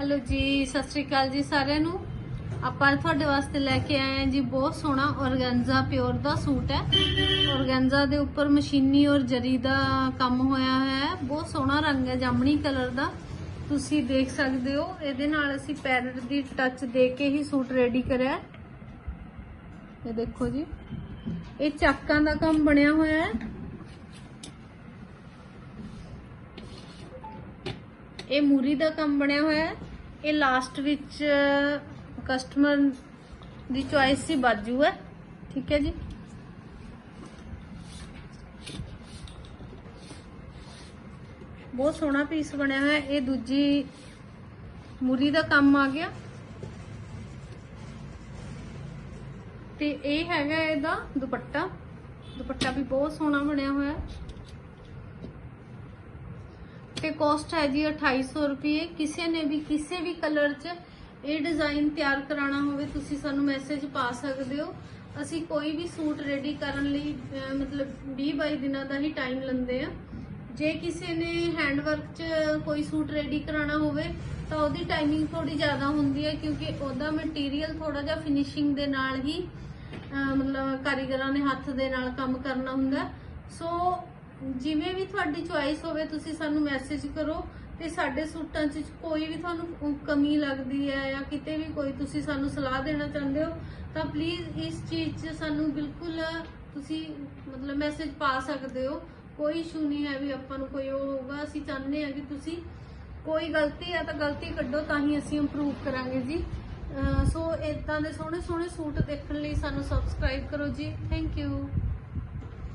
Hello ਜੀ, ਸਤਿ ਸ਼੍ਰੀ ਅਕਾਲ ਜੀ ਸਾਰਿਆਂ ਨੂੰ। ਆਪਾਂ ਤੁਹਾਡੇ ਵਾਸਤੇ ਲੈ ਕੇ ਆਏ ਹਾਂ ਜੀ, ਬਹੁਤ ਸੋਹਣਾ ਔਰਗੈਂਜ਼ਾ, ਪਿਓਰ ਦਾ ਸੂਟ ਹੈ। ਔਰਗੈਂਜ਼ਾ ਦੇ ਉੱਪਰ ਮਸ਼ੀਨੀ ਔਰ ਜਰੀ ਦਾ ਕੰਮ ਹੋਇਆ ਹੋਇਆ ਹੈ। ਬਹੁਤ ਸੋਹਣਾ ਰੰਗ ਹੈ, ਜਾਮਣੀ ਕਲਰ ਦਾ। ਤੁਸੀਂ ਦੇਖ ਸਕਦੇ ਹੋ, ਇਹਦੇ ਨਾਲ ਅਸੀਂ ਪੈਰਟ ਦੀ ਟੱਚ ਦੇ ਕੇ ਹੀ ਸੂਟ ਰੈਡੀ ਕਰਿਆ ਇਹ ਦੇਖੋ ਜੀ, ਇਹ ਚਾਕਾਂ ਦਾ ਕੰਮ ਬਣਿਆ ਹੋਇਆ ਹੈ। ਇਹ ਮੂਰੀ ਦਾ ਕੰਮ ਬਣਿਆ ਹੋਇਆ ਹੈ। ਇਹ ਲਾਸਟ ਵਿੱਚ ਕਸਟਮਰ ਦੀ ਚੁਆਇਸ ਸੀ ਬਾਜੂ ਹੈ। ਠੀਕ ਹੈ ਜੀ? ਬਹੁਤ ਸੋਹਣਾ ਪੀਸ ਬਣਿਆ ਹੋਇਆ। ਇਹ ਦੂਜੀ ਮੂਰੀ ਦਾ ਕੰਮ ਆ ਗਿਆ। ਤੇ ਇਹ ਹੈਗਾ ਇਹਦਾ ਦੁਪੱਟਾ। ਦੁਪੱਟਾ ਵੀ ਬਹੁਤ ਸੋਹਣਾ ਬਣਿਆ ਹੋਇਆ। ਤੇ ਕੋਸਟ ਹੈ ਜੀ 2800 ਰੁਪਏ। ਕਿਸੇ ਨੇ ਵੀ, ਕਿਸੇ ਵੀ ਕਲਰ 'ਚ ਇਹ ਡਿਜ਼ਾਈਨ ਤਿਆਰ ਕਰਾਉਣਾ ਹੋਵੇ, ਤੁਸੀਂ ਸਾਨੂੰ ਮੈਸੇਜ ਪਾ ਸਕਦੇ ਹੋ। ਅਸੀਂ ਕੋਈ ਵੀ ਸੂਟ ਰੈਡੀ ਕਰਨ ਲਈ ਮਤਲਬ 20 22 ਦਿਨਾਂ ਦਾ ਹੀ ਟਾਈਮ ਲੈਂਦੇ ਆ। ਜੇ ਕਿਸੇ ਨੇ ਹੈਂਡ ਵਰਕ 'ਚ ਕੋਈ ਸੂਟ ਰੈਡੀ ਕਰਾਉਣਾ ਹੋਵੇ, ਤਾਂ ਉਹਦੀ ਟਾਈਮਿੰਗ ਥੋੜੀ ਜ਼ਿਆਦਾ ਹੁੰਦੀ ਹੈ, ਕਿਉਂਕਿ ਉਹਦਾ ਮਟੀਰੀਅਲ ਥੋੜਾ ਜਿਹਾ ਫਿਨਿਸ਼ਿੰਗ ਦੇ ਨਾਲ ਹੀ ਮਤਲਬ ਕਾਰੀਗਰਾਂ ਨੇ ਹੱਥ ਦੇ ਨਾਲ ਕੰਮ ਕਰਨਾ ਹੁੰਦਾ। ਸੋ ਜਿਵੇਂ ਵੀ ਤੁਹਾਡੀ ਚੁਆਇਸ ਹੋਵੇ, ਤੁਸੀਂ ਸਾਨੂੰ ਮੈਸੇਜ ਕਰੋ ਤੇ ਸਾਡੇ ਸੂਟਾਂ 'ਚ ਕੋਈ ਵੀ ਤੁਹਾਨੂੰ ਕਮੀ ਲੱਗਦੀ ਹੈ ਜਾਂ ਕਿਤੇ ਵੀ ਕੋਈ ਤੁਸੀਂ ਸਾਨੂੰ ਸਲਾਹ ਦੇਣਾ ਚਾਹੁੰਦੇ ਹੋ, ਤਾਂ ਪਲੀਜ਼ ਇਸ ਚੀਜ਼ 'ਚ ਸਾਨੂੰ ਬਿਲਕੁਲ, ਤੁਸੀਂ ਮਤਲਬ ਮੈਸੇਜ ਪਾ ਸਕਦੇ ਹੋ। ਕੋਈ ਇਸ਼ੂ ਨਹੀਂ ਹੈ ਵੀ ਆਪਾਂ ਨੂੰ ਕੋਈ ਉਹ ਹੋਊਗਾ। ਅਸੀਂ ਚਾਹੁੰਦੇ ਹਾਂ ਕਿ ਤੁਸੀਂ ਕੋਈ ਗਲਤੀ ਹੈ ਤਾਂ ਗਲਤੀ ਕੱਢੋ, ਤਾਂ ਹੀ ਅਸੀਂ ਇੰਪਰੂਵ ਕਰਾਂਗੇ ਜੀ। ਸੋ ਇਦਾਂ ਦੇ ਸੋਹਣੇ ਸੋਹਣੇ ਸੂਟ ਦੇਖਣ ਲਈ ਸਾਨੂੰ ਸਬਸਕ੍ਰਾਈਬ ਕਰੋ ਜੀ। Thank you